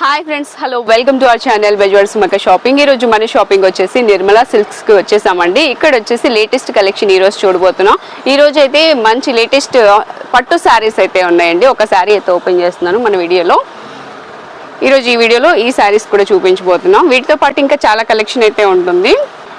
Hi friends hello welcome to our channel బెజ్వర్స్ మక shopping ఈ రోజు మన షాపింగ్ వచ్చేసి నిర్మలా సిల్క్స్కి వచ్చేసామండి. ఇక్కడ వచ్చేసి లేటెస్ట్ కలెక్షన్ ఈరోజు చూడబోతున్నాం. ఈరోజు అయితే మంచి లేటెస్ట్ పట్టు శారీస్ అయితే ఉన్నాయండి. ఒక శారీ అయితే ఓపెన్ చేస్తున్నాను మన వీడియోలో. ఈరోజు ఈ వీడియోలో ఈ శారీస్ కూడా చూపించబోతున్నాం. వీటితో పాటు ఇంకా చాలా కలెక్షన్ అయితే ఉంటుంది.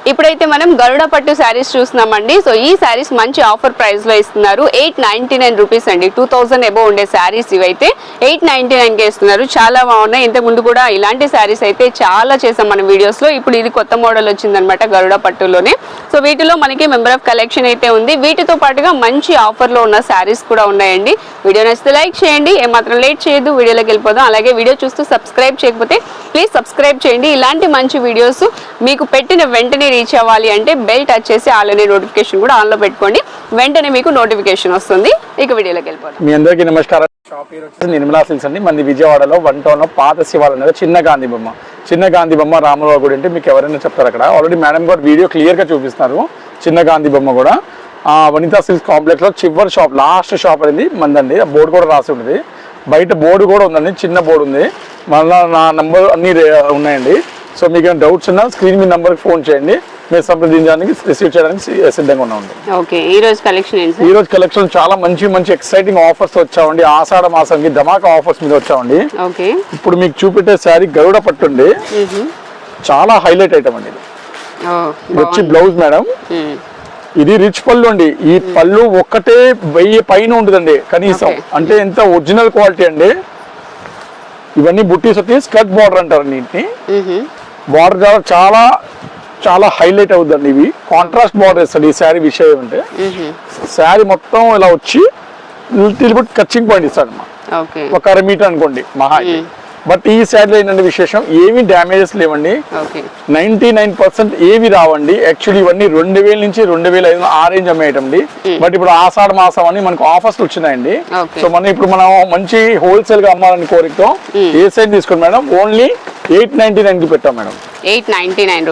ఇప్పుడైతే మనం గరుడ పట్టు శారీస్ చూస్తున్నామండి. సో ఈ శారీస్ మంచి ఆఫర్ ప్రైస్లో ఇస్తున్నారు. ఎయిట్ నైన్టీ నైన్ రూపీస్ అండి. టూ థౌసండ్ ఎబో ఉండే శారీస్ ఇవైతే. ఎయిట్ నైన్టీ నైన్కే ఇస్తున్నారు. చాలా బాగున్నాయి. ఇంతకు ముందు కూడా ఇలాంటి శారీస్ అయితే చాలా చేసాం మన వీడియోస్లో ఇప్పుడు ఇది కొత్త మోడల్ వచ్చిందనమాట గరుడ పట్టులోనే. సో వీటిలో మనకి మెంబర్ ఆఫ్ కలెక్షన్ అయితే ఉంది. వీటితో పాటుగా మంచి ఆఫర్లో ఉన్న శారీస్ కూడా ఉన్నాయండి. వీడియో నచ్చితే లైక్ చేయండి. ఏమాత్రం లేట్ చేయదు వీడియోలోకి వెళ్ళిపోదాం. అలాగే వీడియో చూస్తూ సబ్స్క్రైబ్ చేయకపోతే ప్లీజ్ సబ్స్క్రైబ్ చేయండి. ఇలాంటి మంచి వీడియోస్ మీకు పెట్టిన వెంటనే రీచ్ అవ్వాలి అంటే బెల్ టచ్ చేసి ఆల్రెడీ నోటిఫికేషన్ కూడా ఆన్లో పెట్టుకోండి. వెంటనే మీకు నోటిఫికేషన్ వస్తుంది. ఇక వీడియోలోకి వెళ్ళిపోతాం మీ అందరికీ నమస్కారం. షాప్ పేరు వచ్చేసి నిర్మలా సిల్స్ అండి. మంది విజయవాడలో వన్ టౌన్లో పాత శివాలయం చిన్న గాంధీ బొమ్మ. చిన్న గాంధీ బొమ్మ రామరావు గుడి అంటే మీకు ఎవరైనా చెప్తారు అక్కడ. ఆల్రెడీ మేడం గారు వీడియో క్లియర్గా చూపిస్తున్నారు చిన్న గాంధీ బొమ్మ కూడా. ఆ వనితా సిల్క్స్ కాంప్లెక్స్లో చివరి షాప్ లాస్ట్ షాప్ అనేది మందండి. ఆ బోర్డు కూడా రాసి ఉంటుంది. బయట బోర్డు కూడా ఉందండి. చిన్న బోర్డు ఉంది. మళ్ళీ నా నంబర్ అన్ని ఉన్నాయండి. సో మీకు ఏమైనా డౌట్స్ ఉన్నా స్క్రీన్ మీ నంబర్కి ఫోన్ చేయండి. మీరు సంప్రదించడానికి రిసీవ్ చేయడానికి సిద్ధంగా ఉన్నామండి ఓకే ఈ రోజు కలెక్షన్ ఏంటి ఈ సార్ రోజు కలెక్షన్ చాలా మంచి మంచి ఎక్సైటింగ్ ఆఫర్స్ వచ్చామండి. ఆషాఢ మాసంకి ధమాకా ఆఫర్స్ మీద వచ్చామండి. ఓకే. ఇప్పుడు మీకు చూపెట్టే శారీ గరుడ పట్టుండి చాలా హైలైట్ ఐటమ్ అండి వచ్చి. బ్లౌజ్ మేడం మ్మ్. ఇది రిచ్ పళ్ళు అండి. ఈ పళ్ళు ఒక్కటే వెయ్యి పైన ఉంటుందండి కనీసం. అంటే ఎంత ఒరిజినల్ క్వాలిటీ అండి. ఇవన్నీ బుట్టీస్ వచ్చి స్కర్ట్ బార్డర్ అంటారు మ్మ్. బార్డర్ చాలా చాలా చాలా హైలైట్ అవుతుందండి ఇవి కాంట్రాస్ట్ బార్డర్ ఇస్తుంది ఈ శారీ విషయం అంటే. శారీ మొత్తం ఇలా వచ్చి లిటిల్ బిట్ కచ్చింగ్ పాయింట్ ఇస్తాడు ఒక అర మీటర్ అనుకోండి మహా. బట్ ఈ శారీలో ఏంటంటే విశేషం? ఏమీ డ్యామేజెస్ లేవండి. నైన్టీ నైన్ పర్సెంట్ ఏవి రావండి. యాక్చువల్లీ ఇవన్నీ రెండు వేల నుంచి రెండు వేల ఐదు ఆ రేంజ్ అమ్మేయటండి. బట్ ఇప్పుడు ఆషాఢ మాసం అని మనకు ఆఫర్స్ వచ్చినాయండి. సో మనం ఇప్పుడు మనం మంచి హోల్సేల్గా అమ్మాలని కోరికతో ఏ సైడ్ తీసుకోండి మేడం ఓన్లీ ఎయిట్ నైన్టీ నైన్కి పెట్టాం madam. Eight ninety nine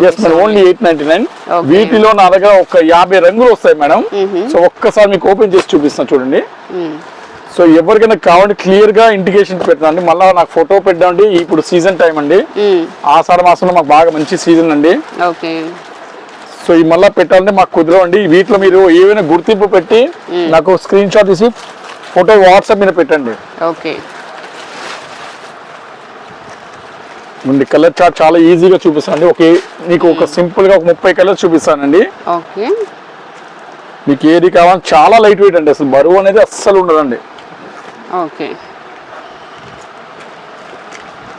only eight ninety nine. వీటిలో నా దగ్గర ఒక యాభై రంగులు వస్తాయి మేడం. సో ఒక్కసారి మీకు ఓపెన్ చేసి చూపిస్తాను చూడండి. సో ఎవరికైనా కావాలంటే క్లియర్గా ఇండికేషన్ పెట్టండి మళ్ళీ నాకు ఫోటో పెట్టండి. ఇప్పుడు సీజన్ టైం అండి. ఆషాఢ మాసంలో మాకు బాగా మంచి సీజన్ అండి. సో ఈ మళ్ళీ పెట్టాలంటే మాకు కుదరవండి. వీటిలో మీరు ఏవైనా గుర్తింపు పెట్టి నాకు స్క్రీన్ షాట్ తీసి ఫోటో వాట్సాప్ మీద పెట్టండి. ఓకే. కలర్ చార్ట్ చాలా ఈజీగా చూపిస్తానండి. ఓకే మీకు ఒక సింపుల్గా ఒక ముప్పై కలర్స్ చూపిస్తానండి. ఓకే. మీకు ఏది కావాలి చాలా లైట్ వెయిట్ అండి. అసలు బరువు అనేది అస్సలు ఉండదండి. ఓకే.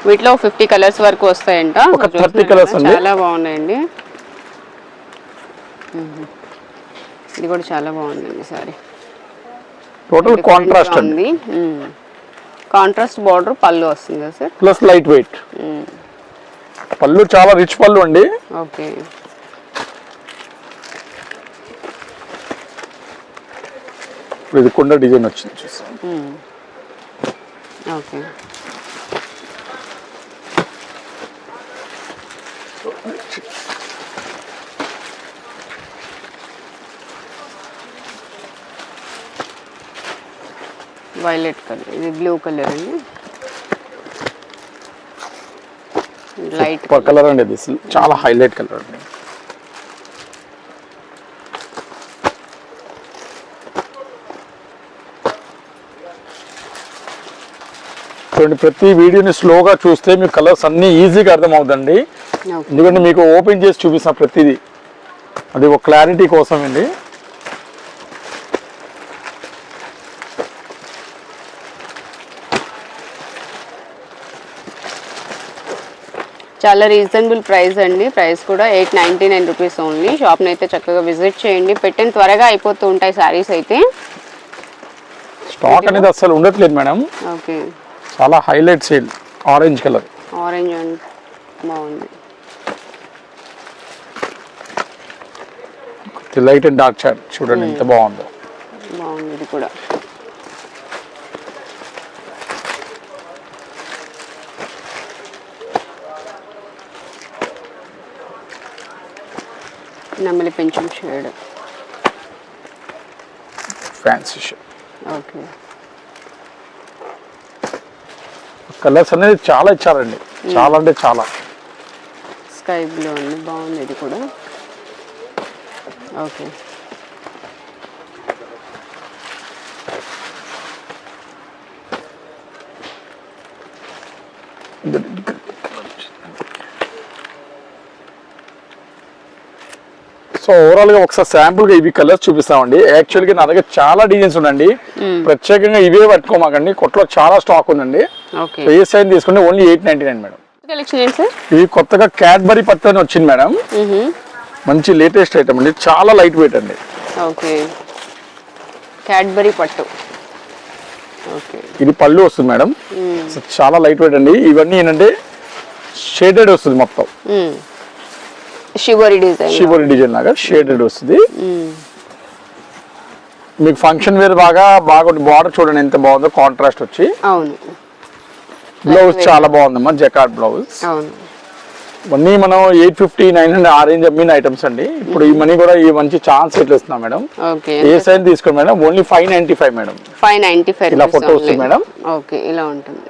వీటిలో ఫిఫ్టీ కలర్స్ వరకు వస్తాయంట. ఒక సో 30 చూస్తున్నారు colours కదా, అండి. చాలా బాగున్నాయండి. ఇది కూడా చాలా బాగుందండి సారీ. టోటల్ కాంట్రాస్ట్ అండి. ఉంది కాంట్రాస్ట్ బార్డర్ పళ్ళు వస్తుంది కదా సార్. ప్లస్ లైట్ వెయిట్ పళ్ళు చాలా రిచ్ పళ్ళు అండి. ఓకే. ఇది కుండ డిజైన్ వచ్చింది చూస్తాం ఓకే. వైలెట్ కలర్ ఇది బ్లూ కలర్ అండి. లైట్ కలర్ అండి ఇది. చాలా హైలైట్ కలర్ అండి. చూడండి ప్రతి వీడియోని స్లోగా చూస్తే మీకు కలర్స్ అన్ని ఈజీగా అర్థమవుతుందండి. ఎందుకంటే మీకు ఓపెన్ చేసి చూపిస్తాం ప్రతిదీ. అది ఒక క్లారిటీ కోసం అండి చాలా రీజనబుల్ ప్రైస్ అండి. ప్రైస్ కూడా eight ninety nine rupees only షాప్ని అయితే చక్కగా విజిట్ చేయండి. పెట్టిన త్వరగా అయిపోతూ ఉంటాయి శారీస్ అయితే. స్టాక్ అనేది అస్సలు ఉండట్లేదు మేడం. ఓకే చాలా highlight sale orange colour. Orange and బాగుంది. లైట్ అండ్ డార్క్ చాట్ చూడండి ఎంత బాగుందో. బాగుంది ఇది కూడా. నెమలి పెంచం shade. Fancy shape okay. Colours అనేది చాలా ఇచ్చారండి. చాలా అంటే చాలా. స్కై బ్లూ అండి బాగుంది ఇది కూడా. ఓకే. సో ఓవరాల్గా ఒకసారి శాంపుల్గా ఇవి కలర్స్ చూపిస్తామండి. యాక్చువల్గా నా దగ్గర చాలా డిజైన్స్ ఉండండి ప్రత్యేకంగా ఇవే పట్టుకోమాకండి. కొట్లో చాలా స్టాక్ ఉందండి. సో సైజ్ తీసుకుంటే only eight ninety nine madam ఇది కొత్తగా క్యాడ్బరీ పట్టు అని వచ్చింది మేడం. మంచి లేటెస్ట్ ఐటమ్ అండి. చాలా లైట్ వెయిట్ అండి. ఓకే. క్యాడ్బరీ పట్టు. ఓకే. ఇది పళ్ళు వస్తుంది మేడం చాలా లైట్ వెయిట్ అండి. ఇవన్నీ ఏంటంటే షేడెడ్ వస్తుంది మొత్తం. షివరి డిజైన్ లాగా. షేడెడ్ వస్తుంది. మీకు ఫంక్షన్ వేర్ బాగా బాగా బార్డర్ చూడండి ఎంత బాగుందో కాంట్రాస్ట్ వచ్చి. అవును. బ్లౌజ్ చాలా బాగుందమ్మా జకార్డ్ బ్లౌజ్. అవును. ఇవన్నీ మనం ఎయిట్ ఫిఫ్టీ నైన్ హండ్రెడ్ ఆ రేంజ్ అమ్మిన ఐటమ్స్ అండి. ఇప్పుడు ఈ మనీ కూడా ఈ మంచి ఛాన్స్ ఎట్లా ఇస్తున్నాం మేడం. ఓకే ఏ సైజ్ తీసుకోండి madam? Only five ninety five madam. Five ninety five ఇలా photo వస్తుంది మేడం. ఓకే ఇలా ఉంటుంది.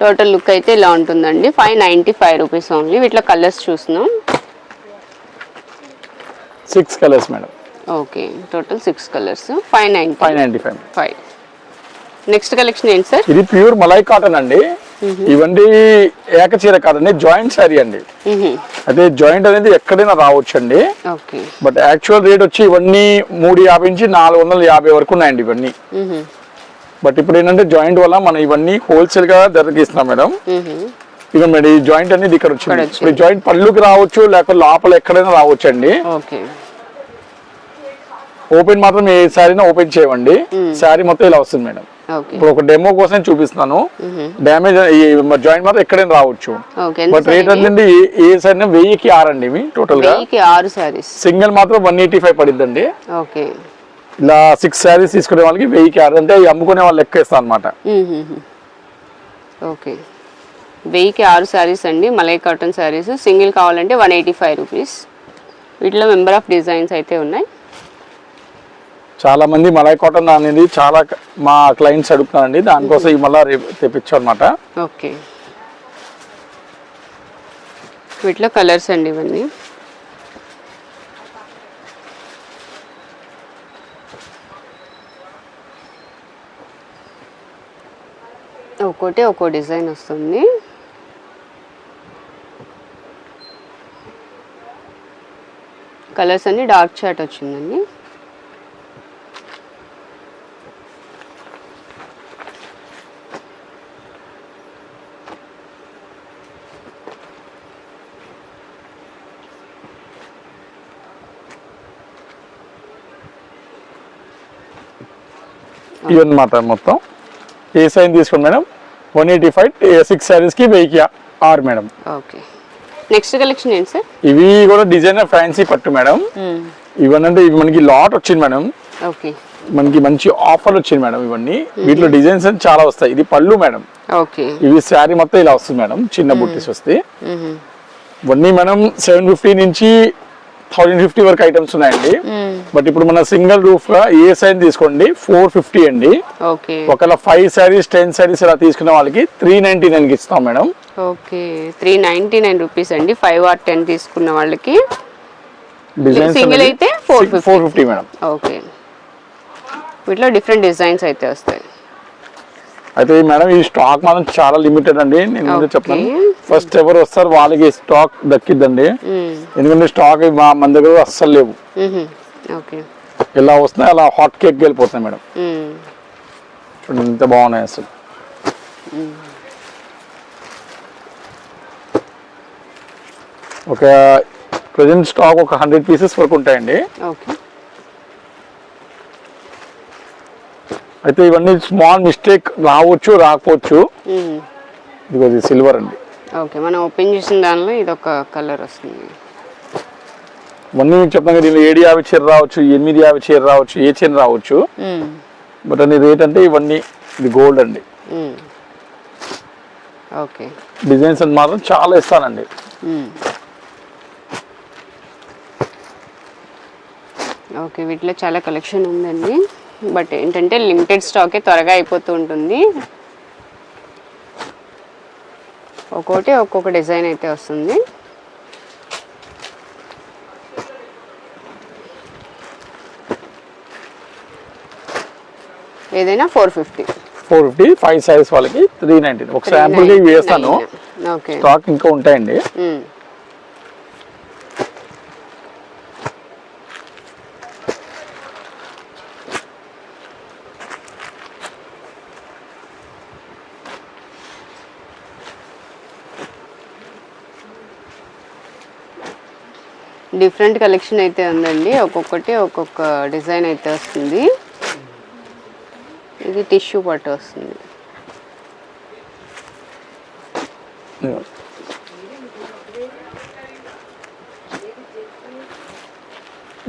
టోటల్ లుక్ అయితే ఇలా ఉంటుందండి. Five ninety five rupees only వీటిలో కలర్స్ చూస్తున్నాం. Six colours madam. Okay total six colours five ninety five ninety five five next collection ఏంటి సార్? ఇది ప్యూర్ మలై కాటన్ అండి. ఇవన్నీ ఏకచీర కాదండి జాయింట్ శారీ అండి. అదే జాయింట్ అనేది ఎక్కడైనా రావచ్చు అండి బట్ యాక్చువల్ రేట్ వచ్చి ఇవన్నీ మూడు యాభై నుంచి నాలుగు వందల యాభై వరకు ఉన్నాయండి ఇవన్నీ. బట్ ఇప్పుడు ఏంటంటే జాయింట్ వల్ల మనం ఇవన్నీ హోల్సేల్గా ధరకి ఇస్తున్నాం మేడం. ఇక మేడం ఈ జాయింట్ అనేది ఇక్కడ వచ్చింది. ఇప్పుడు జాయింట్ పళ్ళుకి రావచ్చు లేకపోతే లోపల ఎక్కడైనా రావచ్చు అండి ఓపెన్ మాత్రం ఏ శారీని ఓపెన్ చేయమండి శారీ మొత్తం ఇలా వస్తుంది మేడం. ఇప్పుడు ఒక డెమో కోసం చూపిస్తున్నాను. డ్యామేజ్ జాయింట్ మాత్రం ఎక్కడైనా రావచ్చు. బట్ రేట్ అనేది ఏ సైడ్ వెయ్యికి ఆరండి ఇవి టోటల్గా. ఆరు సింగిల్ మాత్రం వన్ ఎయిటీ ఫైవ్ పడిద్దండి. ఓకే ఇలా సిక్స్ శారీస్ తీసుకునే వాళ్ళకి వెయ్యికి ఆరు అంటే అవి అమ్ముకునే వాళ్ళు లెక్క ఇస్తాను అనమాట ఓకే వెయ్యికి ఆరు శారీస్ అండి మలై కాటన్ శారీస్ సింగిల్ కావాలంటే వన్ ఎయిటీ ఫైవ్ రూపీస్ వీటిలో మెంబర్ ఆఫ్ డిజైన్స్ అయితే ఉన్నాయి. చాలా మంది మలై కాటన్ అనేది చాలా మా క్లయింట్స్ అడుగుతున్నారండి. దానికోసం ఈ మళ్ళీ రేపు తెప్పించాం అనమాట ఓకే. వీటిలో కలర్స్ అండి ఇవన్నీ. ఒక్కోటి ఒక్కో డిజైన్ వస్తుంది. కలర్స్ అన్ని డార్క్ చాట్ వచ్చిందండి. ఇవన్నమాట మొత్తం. ఏ సైజ్ తీసుకోండి madam? One eighty five six శారీస్కి వెయ్యికి ఆరు మేడం. ఓకే. నెక్స్ట్ కలెక్షన్ ఏంటి సార్? ఇవి కూడా డిజైనర్ ఫ్యాన్సీ పట్టు మేడం. ఇవన్నీ ఇవి మనకి లాట్ వచ్చింది మేడం. ఓకే. మనకి మంచి ఆఫర్ వచ్చింది మేడం ఇవన్నీ. వీటిలో డిజైన్స్ అని చాలా వస్తాయి. ఇది పళ్ళు మేడం. ఓకే. ఇవి శారీ మొత్తం ఇలా వస్తుంది మేడం. చిన్న బుట్టీస్ వస్తాయి ఇవన్నీ మనం సెవెన్ ఫిఫ్టీ నుంచి థౌజండ్ ఫిఫ్టీ వరకు ఐటమ్స్ ఉన్నాయండి. బట్ ఇప్పుడు మన సింగిల్ రూఫ్గా ఏ సైజ్ తీసుకోండి? ఫోర్ ఫిఫ్టీ అండి. ఓకే. ఒకవేళ ఫైవ్ శారీస్ టెన్ శారీస్ ఇలా తీసుకునే వాళ్ళకి త్రీ నైన్టీ నైన్కి ఇస్తాం madam. Okay. Three ninety nine rupees అండి. ఫైవ్ ఆర్ టెన్ తీసుకున్న వాళ్ళకి. సింగిల్ అయితే ఫోర్ ఫిఫ్టీ. మేడం. ఓకే. వీటిలో డిఫరెంట్ డిజైన్స్ అయితే వస్తాయి. అయితే మేడం ఈ స్టాక్ మాత్రం చాలా లిమిటెడ్ అండి. నేను ముందే. చెప్తాను ఫస్ట్ ఎవరు వస్తారు వాళ్ళకి స్టాక్ దక్కిద్దండి. ఎందుకంటే స్టాక్ మా మన దగ్గర అస్సలు లేవు. ఇలా వస్తున్నాయి అలా హాట్ కేక్ వెళ్ళిపోతున్నాయి మేడం. చూడండి ఎంత బాగున్నాయి అసలు. ఒక ప్రజెంట్ స్టాక్ ఒక హండ్రెడ్ పీసెస్ వరకు ఉంటాయండి. ఓకే. అయితే ఇవన్నీ స్మాల్ మిస్టేక్ రావచ్చు రాకపోవచ్చు. ఇది సిల్వర్ అండి ఓకే మనం ఓపెన్ చేసిన దానిలో ఇది ఒక కలర్ వస్తుంది ఇవన్నీ మీకు చెప్తాను కదా దీనిలో ఏడు యాభై చీర రావచ్చు ఎనిమిది యాభై చీర రావచ్చు ఏ చీర రావచ్చు. బట్ అని రేట్ అంటే ఇవన్నీ ఇది గోల్డ్ అండి. ఓకే డిజైన్స్ అని మాత్రం చాలా ఇస్తానండి. ఓకే వీటిలో చాలా కలెక్షన్ ఉందండి బట్ ఏంటంటే లిమిటెడ్ స్టాకే త్వరగా అయిపోతూ ఉంటుంది. ఒక్కొక్కటి ఒక్కొక్క డిజైన్ అయితే వస్తుంది. ఏదైనా four fifty. Four fifty five size వాళ్ళకి త్రీ నైన్టీ ఒక శాంపుల్గా ఇవి వేస్తాను. స్టాక్ ఇంకా ఉంటాయండి. డిఫరెంట్ కలెక్షన్ అయితే ఉందండి. ఒక్కొక్కటి ఒక్కొక్క డిజైన్ అయితే వస్తుంది. ఇది టిష్యూ పట్టు వస్తుంది.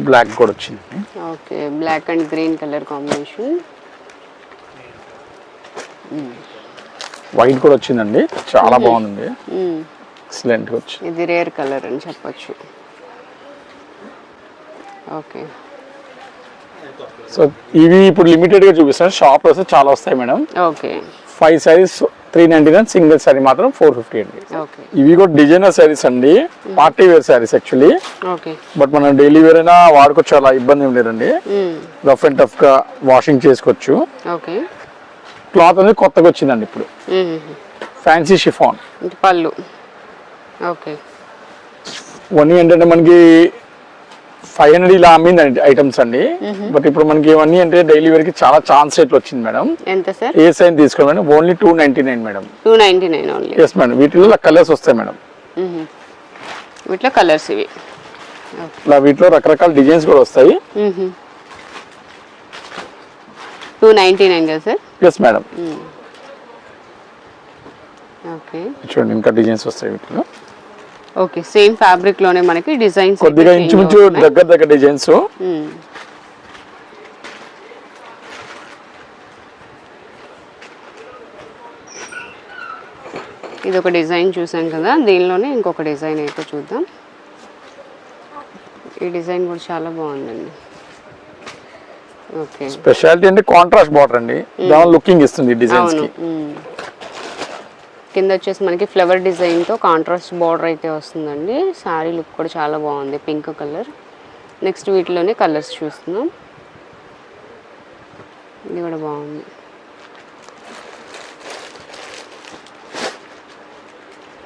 బ్లాక్ కూడా వచ్చింది okay black and green colour combination. White కూడా వచ్చిందండి. చాలా బాగుంది ఎక్సలెంట్గా వచ్చింది. ఇది రేర్ కలర్ అని చెప్పొచ్చు. ఓకే. సో ఇవి ఇప్పుడు లిమిటెడ్గా చూపిస్తాను షాప్ వస్తే చాలా వస్తాయి madam okay. Five saris three ninety nine single sari మాత్రం ఫోర్ ఫిఫ్టీ అండి. ఇవి కూడా డిజైనర్ సారీస్ అండి. Party wear saris actually but మనం డైలీ వేర్ అయినా వాడుకోవచ్చు అలా ఇబ్బంది ఏం లేదండి. రఫ్ అండ్ టఫ్గా వాషింగ్ చేసుకోవచ్చు. క్లాత్ అనేది కొత్తగా వచ్చిందండి ఇప్పుడు. ఫ్యాన్సీ షిఫాన్ ఇది పళ్ళు. ఓకే. ఇవన్నీ ఏంటంటే మనకి ఫైవ్ హండ్రెడ్ ఇలా అమ్మిందండి ఐటమ్స్ అండి బట్ ఇప్పుడు మనకి ఇవన్నీ అంటే డైలీ వేర్కి చాలా ఛాన్స్ రేట్లు వచ్చింది మేడం. ఎంత సార్? ఏ సైన్ తీసుకోండి madam only two ninety nine madam. Two ninety nine only. Yes madam. వీటిలో కలర్స్ వస్తాయి మేడం. వీటిలో కలర్స్ ఇవి. ఇలా వీటిలో రకరకాల డిజైన్స్ కూడా వస్తాయి. టూ నైంటీ నైన్ కదా సార్? Yes madam. ఓకే. చూడండి ఇంకా డిజైన్స్ వస్తాయి వీటిలో. ఓకే సేమ్ ఫ్యాబ్రిక్లోనే మనకి డిజైన్స్ కొద్దిగా ఇంచుమించు దగ్గర దగ్గర డిజైన్స్ ఇది ఒక డిజైన్ చూసాం కదా దీనిలోనే ఇంకొక డిజైన్ అయితే చూద్దాం. ఈ డిజైన్ కూడా చాలా బాగుందండి. ఓకే. స్పెషాలిటీ అంటే కాంట్రాస్ట్ బార్డర్ అండి. దాని లుకింగ్ ఇస్తుంది డిజైన్స్కి. కింద వచ్చేసి మనకి ఫ్లవర్ డిజైన్తో కాంట్రాస్ట్ బార్డర్ అయితే వస్తుందండి. శారీ లుక్ కూడా చాలా బాగుంది పింక్ కలర్ నెక్స్ట్ వీటిలోనే కలర్స్ చూస్తున్నాం. ఇది కూడా బాగుంది.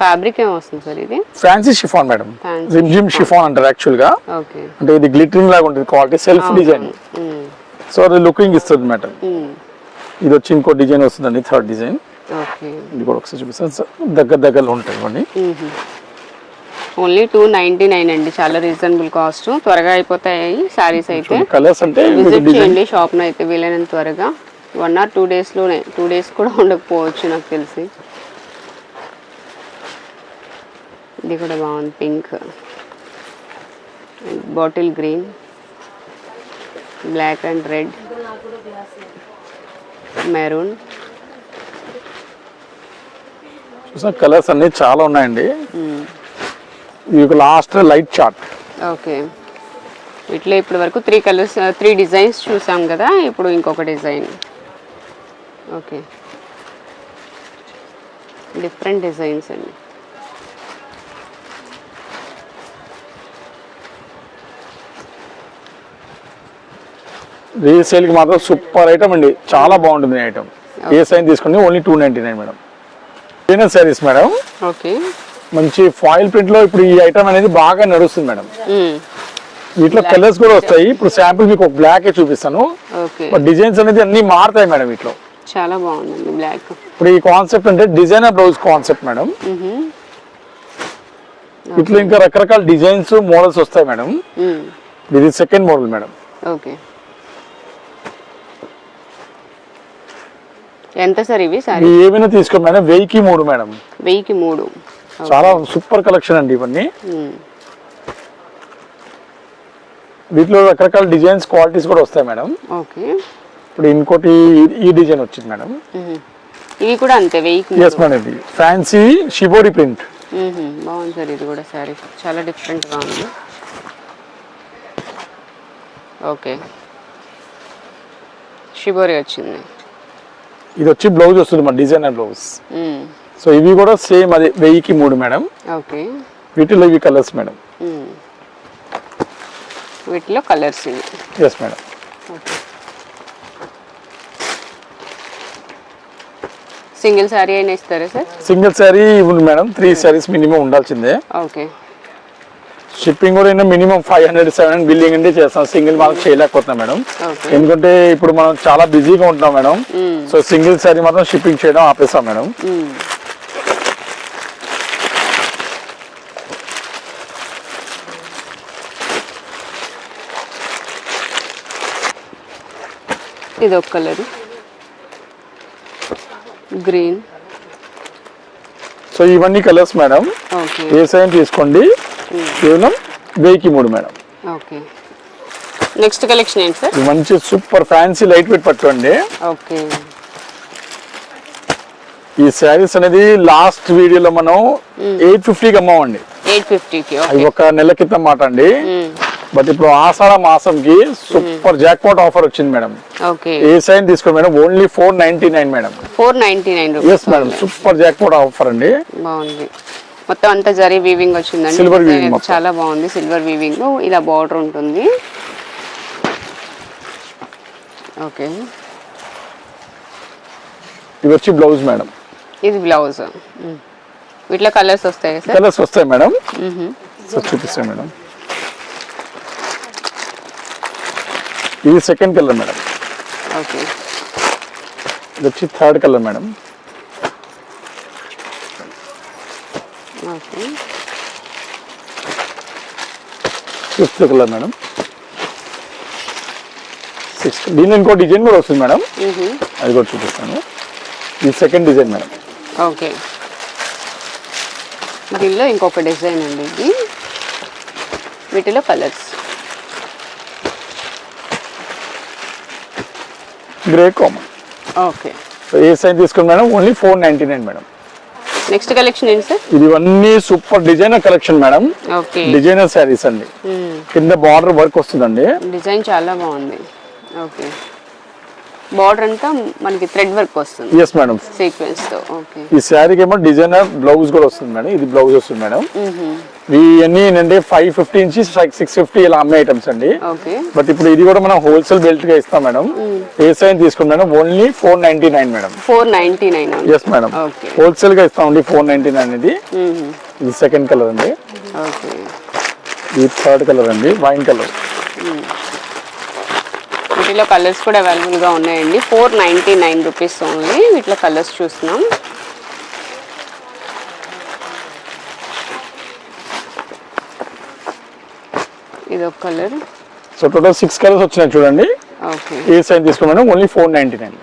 ఫ్యాబ్రిక్ ఏం వస్తుంది సార్ ఇది? ఫ్యాన్సీ షిఫాన్ మేడం జిమ్ జిమ్ షిఫాన్ అంటారు యాక్చువల్గా ఓకే అంటే ఇది గ్లిటరింగ్ లాగా ఉంటుంది క్వాలిటీ సెల్ఫ్ డిజైన్ సో అది లుకింగ్ ఇస్తుంది మేడం ఇది వచ్చి ఇంకో డిజైన్ వస్తుందండి థర్డ్ డిజైన్ ఇది కూడా ఒకసారి చూపిస్తాను దగ్గర దగ్గరలో ఉంటాయి ఇవన్నీ. ఓన్లీ టూ నైంటీ నైన్ అండి. చాలా రీజనబుల్ కాస్ట్ త్వరగా అయిపోతాయి శారీస్ అయితే. కలర్స్ అంటే విజిట్ చేయండి షాప్ను అయితే వీలైనంత త్వరగా. వన్ ఆర్ టూ డేస్లోనే టూ డేస్ కూడా ఉండకపోవచ్చు నాకు తెలిసి. ఇది కూడా బాగుంది pink bottle green black and red maroon చూసిన కలర్స్ అన్ని చాలా ఉన్నాయండి. ఇది లాస్ట్ లైట్ చార్ట్. ఓకే. వీటిలో ఇప్పటి వరకు త్రీ కలర్స్ త్రీ డిజైన్స్ చూసాం కదా ఇప్పుడు ఇంకొక డిజైన్ ఓకే. డిఫరెంట్ డిజైన్స్ అండి. రీసేల్కి మాత్రం సూపర్ ఐటమ్ అండి. చాలా బాగుంటుంది ఐటమ్ ఏ సైన్ తీసుకోండి only two ninety nine madam. Designer saris madam okay మంచి ఫాయిల్ ప్రింట్లో ఇప్పుడు ఈ ఐటమ్ అనేది బాగా నడుస్తుంది మేడం వీటిలో కలర్స్ కూడా వస్తాయి. ఇప్పుడు శాంపుల్ మీకు ఒక బ్లాక్ చూపిస్తాను. ఓకే డిజైన్స్ అనేది అన్ని మారుతాయి మేడం వీటిలో. చాలా బాగుందండి బ్లాక్ ఇప్పుడు ఈ కాన్సెప్ట్ అంటే డిజైనర్ బ్లౌజ్ కాన్సెప్ట్ మేడం ఇట్లా ఇంకా రకరకాల డిజైన్స్ మోడల్స్ వస్తాయి మేడం ఇది సెకండ్ మోడల్ మేడం ఓకే ఎంత సార్ ఇవి? సారీ ఏమైనా తీసుకోండి మేడం వెయ్యికి మూడు మేడం. వెయ్యికి మూడు. చాలా సూపర్ కలెక్షన్ అండి ఇవన్నీ. వీటిలో రకరకాల డిజైన్స్ క్వాలిటీస్ కూడా వస్తాయి మేడం. ఓకే. ఇప్పుడు ఇంకోటి ఈ- డిజైన్ వచ్చింది మేడం. ఇవి కూడా అంతే వెయ్యికి ఎస్ మేడం ఇది ఫ్యాన్సీ షిబోరి ప్రింట్. బాగుంది సార్ ఇది కూడా శారీ చాలా డిఫరెంట్గా ఉంది. ఓకే. షిబోరి వచ్చింది. ఇది వచ్చి బ్లౌజ్ వస్తుంది మన డిజైనర్ బ్లౌజ్. సో ఇవి కూడా సేమ్ అదే వెయ్యికి మూడు మేడం. ఓకే. వీటిలో ఇవి కలర్స్ మేడం. వీటిలో కలర్స్ ఇవి. Yes madam. సింగిల్ శారీ అయినా ఇస్తారా సార్? సింగిల్ శారీ ఉంది మేడం. త్రీ శారీస్ మినిమం ఉండాల్సిందే. ఓకే. షిప్పింగ్ కూడా minimum five hundred seven hundred billing అంటే చేస్తాం. సింగిల్ మాత్రం చేయలేకపోతున్నాం మేడం. ఎందుకంటే ఇప్పుడు మనం చాలా బిజీగా ఉంటున్నాం మేడం. సో సింగిల్ శారీ మాత్రం షిప్పింగ్ చేయడం ఆపేస్తాం మేడం. ఇది ఒక కలర్. గ్రీన్ సో ఇవన్నీ కలర్స్ మేడం. ఏ సైన్ తీసుకోండి. కేవలం వెయ్యికి మూడు మేడం. ఓకే. నెక్స్ట్ కలెక్షన్ ఏంటి సార్? మంచి సూపర్ ఫ్యాన్సీ లైట్ వెయిట్ పట్టుకోండి ఓకే. ఈ శారీస్ అనేది లాస్ట్ వీడియోలో మనం ఎయిట్ ఫిఫ్టీకి అమ్మామండి. ఎయిట్ ఫిఫ్టీకి ఒక నెల క్రితం మాట అండి. బట్ ఇప్పుడు ఆషాఢ మాసంకి సూపర్ జాక్పాట్ ఆఫర్ వచ్చింది మేడం. ఏ సైన్ తీసుకోండి madam? Only four ninety nine madam. Four ninety nine yes madam. Super jackpot offer అండి. బాగుంది. మొత్తం అంతా జరీ వీవింగ్ వచ్చిందండి. చాలా బాగుంది సిల్వర్ వీవింగ్ ఇలా బార్డర్ ఉంటుంది. ఓకే ఇవి వచ్చి బ్లౌజ్ మేడం ఇది బ్లౌజ్ వీటిలో కలర్స్ వస్తాయి సార్ కలర్స్ వస్తాయి మేడం చూపిస్తాయి మేడం ఇది సెకండ్ కలర్ మేడం ఓకే ఇది వచ్చి third colour madam okay. Fifth colour madam? Sixth దీనిలో ఇంకో డిజైన్ కూడా వస్తుంది మేడం. అది కూడా చూపిస్తాను. ఇది సెకండ్ డిజైన్ మేడం. ఓకే. దీనిలో ఇంకొక డిజైన్ అండి ఇది. వీటిలో కలర్స్. Grey common okay. ఏ సైజ్ తీసుకుని madam? Only four ninety nine madam. Next collection ఏంటి సార్ ఇది ఇవన్నీ super designer collection madam okay designer saris అండి. కింద బార్డర్ వర్క్ వస్తుందండి. డిజైన్ చాలా బాగుంది. ఓకే బార్డర్ అంతా మనకి థ్రెడ్ వర్క్ వస్తుంది. ఎస్ మేడం సీక్వెన్స్తో. ఓకే ఈ శారీకి ఏమో డిజైనర్ బ్లౌజ్ కూడా వస్తుంది మేడం ఇది బ్లౌజ్ వస్తుంది మేడం ఇవన్నీ ఏంటంటే ఫైవ్ ఫిఫ్టీ నుంచి సిక్స్ ఫిఫ్టీ ఇలా అమ్మే ఐటమ్స్ అండి. ఓకే. బట్ ఇప్పుడు ఇది కూడా మనం హోల్సేల్ బెల్ట్గా ఇస్తాం మేడం. ఏ సైజ్ తీసుకుని madam only four ninety nine madam. Four ninety nine yes madam హోల్సేల్గా ఇస్తామండి ఫోర్ నైన్టీ నైన్ ఇది. ఇది సెకండ్ కలర్ అండి. ఇది థర్డ్ కలర్ అండి వైన్ కలర్ వీటిలో కలర్స్ కూడా అవైలబుల్గా ఉన్నాయండి. Four ninety nine rupees only వీటిలో కలర్స్ చూస్తున్నాం. ఇది ఒక colour. So total six colours వచ్చినాయి చూడండి. ఓకే. ఏ సైజ్ తీసుకుని madam only four ninety nine.